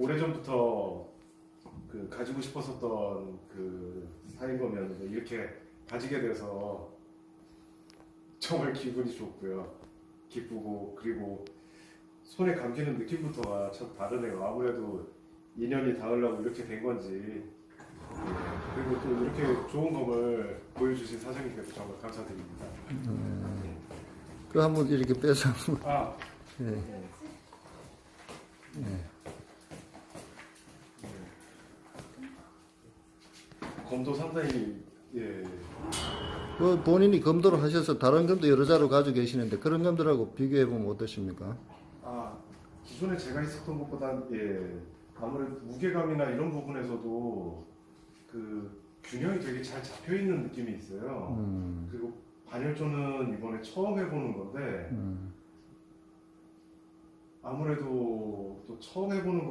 오래전부터 그 가지고 싶었었던 그 사인 거면 이렇게 가지게 돼서 정말 기분이 좋고요. 기쁘고 그리고 손에 감기는 느낌부터가 참 다르네요. 아무래도 인연이 닿으려고 이렇게 된 건지 예, 그리고 또 이렇게 좋은 검을 보여주신 사장님께도 정말 감사드립니다. 그 한번 이렇게 빼서 한번. 아, 예. 네. 예. 검도 상당히 예 그 본인이 검도를 하셔서 다른 검도 여러 자루 가지고 계시는데 그런 검들하고 비교해 보면 어떠십니까? 아 기존에 제가 있었던 것보다 예 아무래도 무게감이나 이런 부분에서도 그 균형이 되게 잘 잡혀 있는 느낌이 있어요. 음, 그리고 반열조는 이번에 처음 해보는 건데 음. 아무래도 또 처음 해보는